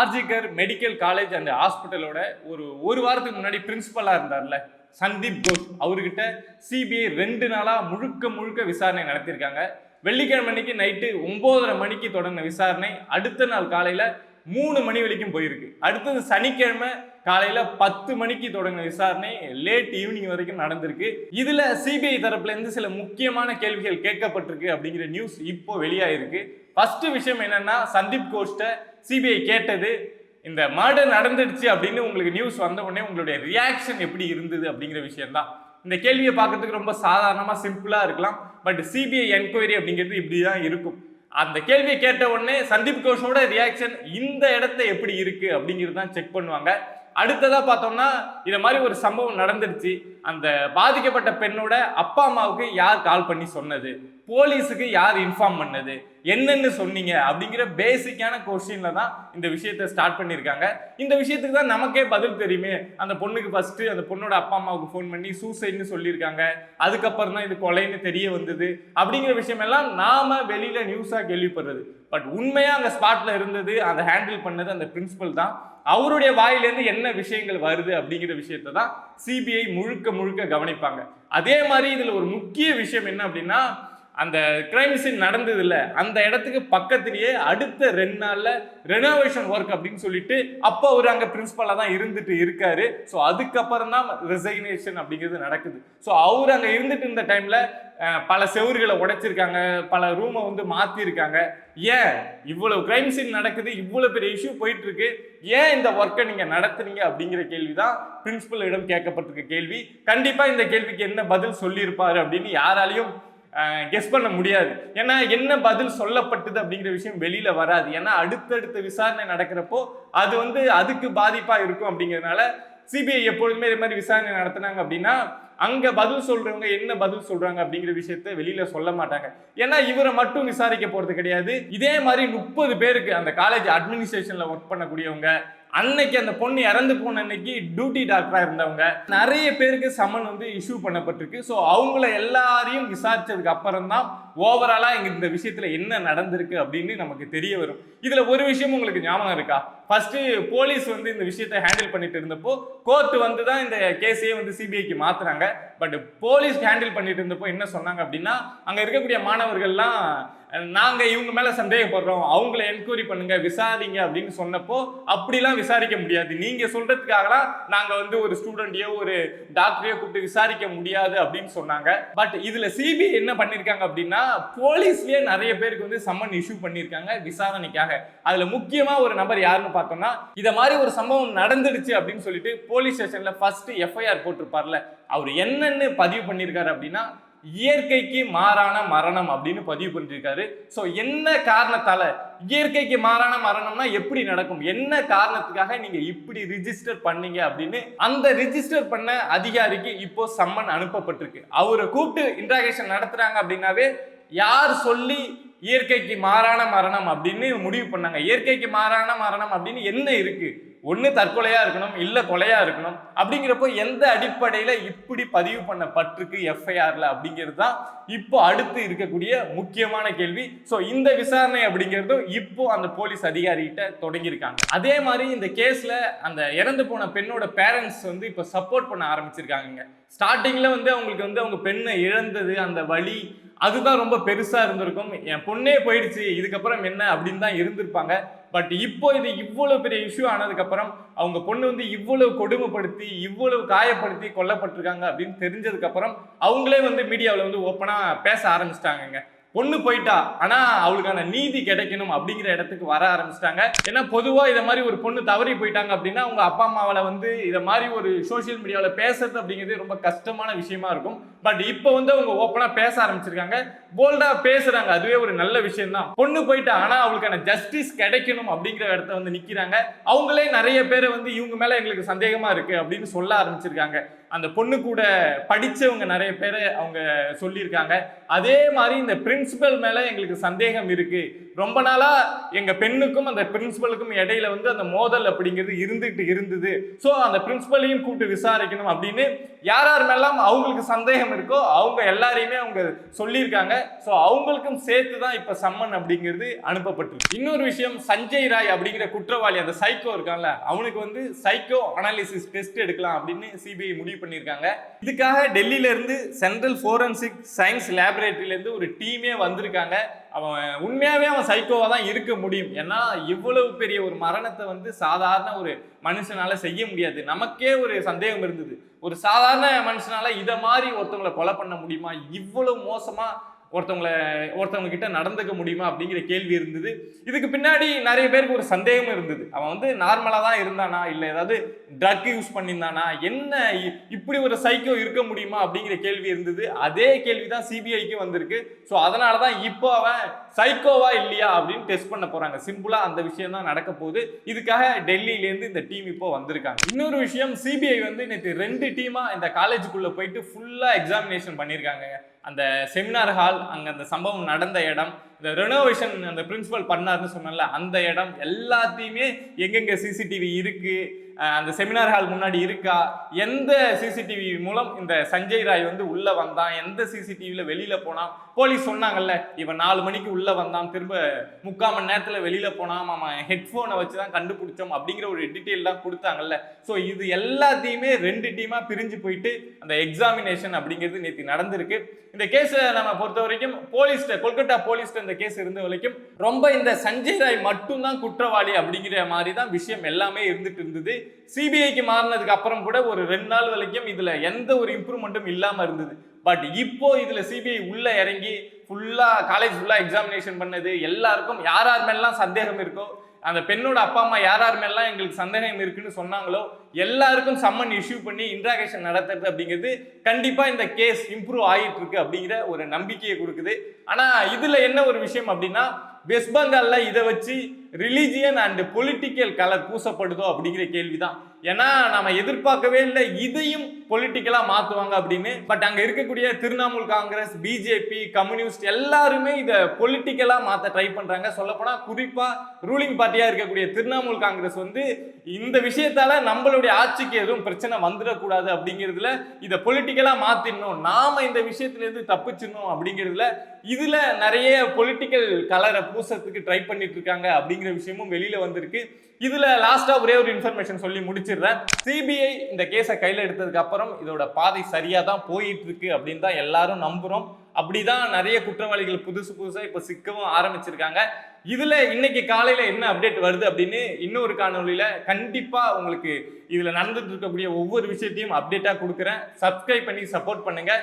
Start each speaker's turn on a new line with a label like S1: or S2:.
S1: RG Kar medical college and ஹாஸ்பிட்டலோட ஒரு ஒரு வாரத்துக்கு முன்னாடி பிரின்சிபலாக இருந்தார்ல சந்தீப் கோஷ். அவர்கிட்ட சிபிஐ ரெண்டு நாளாக முழுக்க முழுக்க விசாரணை நடத்தியிருக்காங்க. வெள்ளிக்கிழமை அன்னைக்கு நைட்டு ஒம்போதரை மணிக்கு தொடங்கின விசாரணை. அடுத்த நாள் காலையில் மூணு மணி வரைக்கும் போயிருக்கு. அடுத்தது சனிக்கிழமை காலையில் பத்து மணிக்கு தொடங்கின விசாரணை. லேட் ஈவினிங் வரைக்கும் நடந்திருக்கு. இதில் சிபிஐ தரப்புலேருந்து சில முக்கியமான கேள்விகள் கேட்கப்பட்டிருக்கு அப்படிங்கிற நியூஸ் இப்போ வெளியாயிருக்கு. ஃபஸ்ட்டு விஷயம் என்னென்னா சந்தீப் கோஷ்ட சிபிஐ கேட்டது இந்த மர்டர் நடந்துடுச்சு அப்படின்னு உங்களுக்கு நியூஸ் வந்த உடனே உங்களுடைய ரியாக்ஷன் எப்படி இருந்தது அப்படிங்கிற விஷயம்தான். இந்த கேள்வியை பார்க்கறதுக்கு ரொம்ப சாதாரணமாக சிம்பிளாக இருக்கலாம். பட் சிபிஐ என்கொயரி அப்படிங்கிறது இப்படி தான் இருக்கும். அந்த கேள்வியை கேட்ட உடனே சந்தீப் கோஷோட ரியாக்ஷன் இந்த இடத்த எப்படி இருக்கு அப்படிங்கிறது தான் செக் பண்ணுவாங்க. அடுத்ததாக பார்த்தோம்னா இதை மாதிரி ஒரு சம்பவம் நடந்துருச்சு அந்த பாதிக்கப்பட்ட பெண்ணோட அப்பா அம்மாவுக்கு யார் கால் பண்ணி சொன்னது? போலீஸுக்கு யார் இன்ஃபார்ம் பண்ணது? என்னென்னு சொன்னீங்க அப்படிங்கிற பேசிக்கான கொஸ்டின்ல தான் இந்த விஷயத்தை ஸ்டார்ட் பண்ணியிருக்காங்க. இந்த விஷயத்துக்கு தான் நமக்கே பதில் தெரியுமே. அந்த பொண்ணுக்கு ஃபஸ்ட்டு அந்த பொண்ணோட அப்பா அம்மாவுக்கு ஃபோன் பண்ணி சூசைட்னு சொல்லியிருக்காங்க. அதுக்கப்புறம் தான் இது கொலைன்னு தெரிய வந்தது. அப்படிங்கிற விஷயமெல்லாம் நாம் நாம வெளியில கேள்விப்படுறது. பட் உண்மையாக அந்த ஸ்பாட்ல இருந்தது அந்த ஹேண்டில் பண்ணது அந்த பிரின்சிபல் தான். அவருடைய வாயிலேருந்து என்ன விஷயங்கள் வருது அப்படிங்கிற விஷயத்த தான் சிபிஐ முழுக்க முழுக்க கவனிப்பாங்க. அதே மாதிரி இதில் ஒரு முக்கிய விஷயம் என்ன அப்படின்னா அந்த கிரைம் சீன் நடந்தது இல்லை அந்த இடத்துக்கு பக்கத்திலேயே அடுத்த ரெண்டு நாளில் ரெனோவேஷன் ஒர்க் அப்படின்னு சொல்லிட்டு அப்போ அவர் அங்கே பிரின்ஸிபலாக தான் இருந்துட்டு இருக்காரு. ஸோ அதுக்கப்புறம் தான் ரெசைக்னேஷன் அப்படிங்கிறது நடக்குது. ஸோ அவர் அங்கே இருந்துட்டு இருந்த டைமில் பல செவர்களை உடைச்சிருக்காங்க பல ரூமை வந்து மாற்றிருக்காங்க ஏன்? இவ்வளோ கிரைம் சீன் நடக்குது இவ்வளோ பெரிய இஷ்யூ போயிட்டுருக்கு. ஏன் இந்த ஒர்க்கை நீங்கள் நடத்துனீங்க அப்படிங்கிற கேள்வி தான் பிரின்ஸிபலிடம் கேட்கப்பட்டிருக்க கேள்வி. கண்டிப்பாக இந்த கேள்விக்கு என்ன பதில் சொல்லியிருப்பார் அப்படின்னு யாராலையும் கெஸ் பண்ண முடியாது. ஏன்னா என்ன பதில் சொல்லப்பட்டது அப்படிங்கிற விஷயம் வெளியில வராது. ஏன்னா அடுத்தடுத்த விசாரணை நடக்கிறப்போ அது வந்து அதுக்கு பாதிப்பா இருக்கும் அப்படிங்கிறதுனால சிபிஐ எப்பொழுதுமே இது மாதிரி விசாரணை நடத்தினாங்க அப்படின்னா அங்க பதில் சொல்றவங்க என்ன பதில் சொல்றாங்க அப்படிங்கிற விஷயத்த வெளியில சொல்ல மாட்டாங்க. ஏன்னா இவரை மட்டும் விசாரிக்க போறது கிடையாது. இதே மாதிரி முப்பது பேருக்கு அந்த காலேஜ் அட்மினிஸ்ட்ரேஷன்ல ஒர்க் பண்ணக்கூடியவங்க அன்னைக்கு அந்த பொண்ணு இறந்து போன அன்னைக்கு டியூட்டி டாக்டரா இருந்தவங்க. நிறைய பேருக்கு சம்மன் வந்து இஷ்யூ பண்ணப்பட்டிருக்கு. ஸோ அவங்கள எல்லாரையும் விசாரிச்சதுக்கு அப்புறம் தான் ஓவராலா இங்க இந்த விஷயத்துல என்ன நடந்திருக்கு அப்படின்னு நமக்கு தெரிய வரும். இதுல ஒரு விஷயம் உங்களுக்கு ஞாபகம் இருக்கா? ஃபர்ஸ்ட் போலீஸ் வந்து இந்த விஷயத்தை ஹேண்டில் பண்ணிட்டு இருந்தப்போ கோர்ட் வந்து தான் இந்த கேஸையே வந்து சிபிஐக்கு மாத்துறாங்க. பட் போலீஸ் ஹேண்டில் பண்ணிட்டு இருந்தப்போ என்ன சொன்னாங்க அப்படின்னா அங்க இருக்கக்கூடிய மாணவர்கள்லாம் நாங்கள் இவங்க மேலே சந்தேகப்படுறோம். அவங்கள என்கொயரி பண்ணுங்க விசாரிங்க அப்படின்னு சொன்னப்போ அப்படிலாம் விசாரிக்க முடியாது. நீங்கள் சொல்றதுக்காகலாம் நாங்கள் வந்து ஒரு ஸ்டூடெண்ட்டையோ ஒரு டாக்டரையோ கூப்பிட்டு விசாரிக்க முடியாது அப்படின்னு சொன்னாங்க. பட் இதில் சிபிஐ என்ன பண்ணியிருக்காங்க அப்படின்னா போலீஸ்லேயே நிறைய பேருக்கு வந்து சம்மன் இஷ்யூ பண்ணியிருக்காங்க விசாரணைக்காக. அதில் முக்கியமாக ஒரு நபர் யாருன்னு பார்த்தோம்னா இதை மாதிரி ஒரு சம்பவம் நடந்துடுச்சு அப்படின்னு சொல்லிட்டு போலீஸ் ஸ்டேஷனில் ஃபர்ஸ்ட் எஃப்ஐஆர் போட்டிருப்பார்ல. அவர் என்னன்னு பதிவு பண்ணியிருக்காரு அப்படின்னா இயற்கைக்கு மாறான மரணம் அப்படின்னு பதிவு பண்ணிருக்காரு. ஸோ என்ன காரணத்தால இயற்கைக்கு மாறான மரணம்னா எப்படி நடக்கும்? என்ன காரணத்துக்காக நீங்க இப்படி ரிஜிஸ்டர் பண்ணீங்க அப்படின்னு அந்த ரிஜிஸ்டர் பண்ண அதிகாரிக்கு இப்போ சம்மன் அனுப்பப்பட்டிருக்கு. அவரை கூப்பிட்டு இன்ட்ராகேஷன் நடத்துறாங்க அப்படின்னாவே யார் சொல்லி இயற்கைக்கு மாறான மரணம் அப்படின்னு முடிவு பண்ணாங்க. இயற்கைக்கு மாறான மரணம் அப்படின்னு என்ன இருக்கு? ஒன்று தற்கொலையாக இருக்கணும் இல்லை கொலையாக இருக்கணும் அப்படிங்கிறப்போ எந்த அடிப்படையில் இப்படி பதிவு பண்ண பற்றுக்கு எஃப்ஐஆரில் அப்படிங்கிறது தான் இப்போ அடுத்து இருக்கக்கூடிய முக்கியமான கேள்வி. ஸோ இந்த விசாரணை அப்படிங்கிறதும் இப்போ அந்த போலீஸ் அதிகாரிகிட்ட தொடங்கியிருக்காங்க. அதே மாதிரி இந்த கேஸில் அந்த இறந்து போன பெண்ணோட பேரண்ட்ஸ் வந்து இப்போ சப்போர்ட் பண்ண ஆரம்பிச்சிருக்காங்க ஸ்டார்டிங்கில் வந்து அவங்களுக்கு வந்து அவங்க பெண்ணை இழந்தது அந்த வழி அதுதான் ரொம்ப பெருசாக இருந்திருக்கும். என் பொண்ணே போயிடுச்சு இதுக்கப்புறம் என்ன அப்படின்னு தான் இருந்திருப்பாங்க. பட் இப்போ இது இவ்வளவு பெரிய இஷ்யூ ஆனதுக்கப்புறம் அவங்க பொண்ணு வந்து இவ்வளவு கொடுமைப்படுத்தி இவ்வளவு காயப்படுத்தி கொல்லப்பட்டிருக்காங்க அப்படின்னு தெரிஞ்சதுக்கப்புறம் அவங்களே வந்து மீடியாவில் வந்து ஓப்பனாக பேச ஆரம்பிச்சிட்டாங்கங்க. பொண்ணு போயிட்டா. ஆனா அவளுக்கான நீதி கிடைக்கணும் அப்படிங்கிற இடத்துக்கு வர ஆரம்பிச்சிட்டாங்க. ஏன்னா பொதுவா இதை மாதிரி ஒரு பொண்ணு தவறி போயிட்டாங்க அப்படின்னா அவங்க அப்பா அம்மாவில வந்து இதை மாதிரி ஒரு சோஷியல் மீடியாவில் பேசுறது அப்படிங்கிறது ரொம்ப கஷ்டமான விஷயமா இருக்கும். பட் இப்போ வந்து அவங்க ஓப்பனா பேச ஆரம்பிச்சிருக்காங்க. போல்டா பேசுறாங்க. அதுவே ஒரு நல்ல விஷயம் தான் பொண்ணு போயிட்டா ஆனா அவளுக்கான ஜஸ்டிஸ் கிடைக்கணும் அப்படிங்கிற இடத்த வந்து நிக்கிறாங்க. அவங்களே நிறைய பேரை வந்து இவங்க மேல எங்களுக்கு சந்தேகமா இருக்கு அப்படின்னு சொல்ல ஆரம்பிச்சிருக்காங்க. அந்த பொண்ணு கூட படிச்சவங்க நிறைய பேரை அவங்க சொல்லியிருக்காங்க. அதே மாதிரி இந்த பிரிண்ட் பிரின்சிபல் மேலே எங்களுக்கு சந்தேகம் இருக்கு. ரொம்ப நாளாக எங்கள் பெண்ணுக்கும் அந்த பிரின்சிபலுக்கும் இடையில வந்து அந்த மோதல் அப்படிங்கிறது இருந்துகிட்டு இருந்தது. ஸோ அந்த பிரின்சிபலையும் கூப்பிட்டு விசாரிக்கணும் அப்படின்னு யார் யார் மேலாம் அவங்களுக்கு சந்தேகம் இருக்கோ அவங்க எல்லாரையுமே அவங்க சொல்லியிருக்காங்க. ஸோ அவங்களுக்கும் சேர்த்து தான் இப்போ சம்மன் அப்படிங்கிறது அனுப்பப்பட்டிருக்கு இன்னொரு விஷயம் சஞ்சய் ராய் அப்படிங்கிற குற்றவாளி அந்த சைக்கோ இருக்கான்ல அவனுக்கு வந்து சைக்கோ அனாலிசிஸ் டெஸ்ட் எடுக்கலாம் அப்படின்னு சிபிஐ முடிவு பண்ணியிருக்காங்க. இதுக்காக டெல்லியிலேருந்து சென்ட்ரல் ஃபோரன்சிக் சயின்ஸ் லேபரேட்டரியிலேருந்து ஒரு டீமே வந்திருக்காங்க. அவன் உண்மையாகவே அவன் சைக்கோவாக தான் இருக்க முடியும். ஏன்னா இவ்வளவு பெரிய ஒரு மரணத்தை வந்து சாதாரண ஒரு மனுஷனால் செய்ய முடியாது. நமக்கே ஒரு சந்தேகம் இருந்தது. ஒரு சாதாரண மனுஷனால் இதை மாதிரி ஒருத்தவங்களை கொலை பண்ண முடியுமா? இவ்வளவு மோசமாக ஒருத்தவங்களை ஒருத்தவங்க கிட்ட நடந்துக்க முடியுமா அப்படிங்கிற கேள்வி இருந்தது. இதுக்கு பின்னாடி நிறைய பேருக்கு ஒரு சந்தேகம் இருந்தது. அவன் வந்து நார்மலாக தான் இருந்தானா? இல்லை ஏதாவது ட்ரக் யூஸ் பண்ணியிருந்தானா? என்ன இப்படி ஒரு சைக்கோ இருக்க முடியுமா அப்படிங்கிற கேள்வி இருந்தது. அதே கேள்வி தான் சிபிஐக்கு வந்திருக்கு. ஸோ அதனால தான் இப்போ அவன் சைக்கோவா இல்லையா அப்படின்னு டெஸ்ட் பண்ண போகிறாங்க சிம்பிளாக அந்த விஷயம் தான் நடக்க போகுது. இதுக்காக டெல்லியிலேருந்து இந்த டீம் இப்போ வந்திருக்காங்க. இன்னொரு விஷயம் சிபிஐ வந்து நேற்று ரெண்டு டீமாக இந்த காலேஜுக்குள்ளே போயிட்டு ஃபுல்லாக எக்ஸாமினேஷன் பண்ணியிருக்காங்க. அந்த செமினார் ஹால் அங்கே அந்த சம்பவம் நடந்த இடம் இந்த ரெனோவேஷன் அந்த பிரின்சிபல் பண்ணாருன்னு சொன்னல அந்த இடம் எல்லாத்தையுமே எங்கெங்க சிசிடிவி இருக்கு அந்த செமினார் ஹால் முன்னாடி இருக்கா எந்த சிசிடிவி மூலம் இந்த சஞ்சய் ராய் வந்து உள்ள வந்தான் எந்த சிசிடிவியில் வெளியில போனான் போலீஸ் சொன்னாங்கல்ல இவன் நாலு மணிக்கு உள்ள வந்தான் திரும்ப முக்கால் மணி நேரத்துல வெளியில போனான் மாமா ஹெட்ஃபோனை வச்சு தான் கண்டுபிடிச்சோம் அப்படிங்கிற ஒரு டீட்டெயில்லாம் கொடுத்தாங்கல்ல. ஸோ இது எல்லாத்தையுமே ரெண்டு டீமா பிரிஞ்சு போயிட்டு அந்த எக்ஸாமினேஷன் அப்படிங்கிறது நேற்று நடந்திருக்கு. இந்த கேஸை நம்ம பொறுத்த வரைக்கும் போலீஸ்ட கொல்கட்டா போலீஸ்ட இந்த கேஸ் இருந்த வரைக்கும் ரொம்ப இந்த சஞ்சய் ராய் மட்டும்தான் குற்றவாளி அப்படிங்கிற மாதிரி தான் விஷயம் எல்லாமே இருந்துட்டு இருந்தது. சிபிஐக்கு மாறினதுக்கு அப்புறம் கூட ஒரு ரெண்டு நாள் வரைக்கும் இதுல எந்த ஒரு இம்ப்ரூவ்மெண்ட்டும் இல்லாம இருந்தது. பட் இப்போ இதுல சிபிஐ உள்ள இறங்கி ஃபுல்லா காலேஜ் ஃபுல்லா எக்ஸாமினேஷன் பண்ணது எல்லாருக்கும் யார் யார் மேலாம் சந்தேகம் இருக்கோ அந்த பெண்ணோட அப்பா அம்மா யார் யார் மேலாம் எங்களுக்கு சந்தேகம் இருக்குன்னு சொன்னாங்களோ எல்லாருக்கும் சம்மன் இஷ்யூ பண்ணி இன்ட்ராகேஷன் நடத்துறது அப்படிங்கிறது கண்டிப்பாக இந்த கேஸ் இம்ப்ரூவ் ஆகிட்டு இருக்கு அப்படிங்கிற ஒரு நம்பிக்கையை கொடுக்குது. ஆனால் இதில் என்ன ஒரு விஷயம் அப்படின்னா வெஸ்ட் பெங்காலில் இதை வச்சு ரிலீஜியன் அண்ட் பொலிட்டிக்கல் கலர் பூசப்படுதோ அப்படிங்கிற கேள்விதான். ஏன்னா நம்ம எதிர்பார்க்கவே இல்லை இதையும் பொலிட்டிக்கலாக மாற்றுவாங்க அப்படின்னு. பட் அங்கே இருக்கக்கூடிய திரிணாமுல் காங்கிரஸ் பிஜேபி கம்யூனிஸ்ட் எல்லாருமே இதை பொலிட்டிக்கலாக மாற்ற ட்ரை பண்ணுறாங்க சொல்லப்போனால் குறிப்பாக ரூலிங் பார்ட்டியாக இருக்கக்கூடிய திரிணாமுல் காங்கிரஸ் வந்து இந்த விஷயத்தால் நம்மளோட நம்மளுடைய ஆட்சிக்கு எதுவும் பிரச்சனை வந்துடக்கூடாது அப்படிங்கிறதுல இதை பொலிட்டிக்கலாக மாற்றிடணும் நாம இந்த விஷயத்துலேருந்து தப்பிச்சிடணும் அப்படிங்கிறதுல இதில் நிறைய பொலிட்டிக்கல் கலரை பூசத்துக்கு ட்ரை பண்ணிட்டு இருக்காங்க அப்படிங்கிற விஷயமும் வெளியில் வந்திருக்கு. இதில் லாஸ்ட்டாக ஒரே ஒரு இன்ஃபர்மேஷன் சொல்லி முடிச்சிடுறேன். சிபிஐ இந்த கேஸை கையில் எடுத்ததுக்கு அப்புறம் இதோட பாதை சரியாக தான் போயிட்டு இருக்கு அப்படின்னு தான் எல்லாரும் நம்புகிறோம் அப்படிதான் நிறைய குற்றவாளிகள் புதுசு புதுசாக இப்போ சிக்கவும் ஆரம்பிச்சிருக்காங்க. இதில் இன்னைக்கு காலையில் என்ன அப்டேட் வருது அப்படின்னு இன்னொரு காணொலியில் கண்டிப்பாக உங்களுக்கு இதில் நடந்துட்டு இருக்கக்கூடிய ஒவ்வொரு விஷயத்தையும் அப்டேட்டாக கொடுக்குறேன். சப்ஸ்கிரைப் பண்ணி சப்போர்ட் பண்ணுங்கள்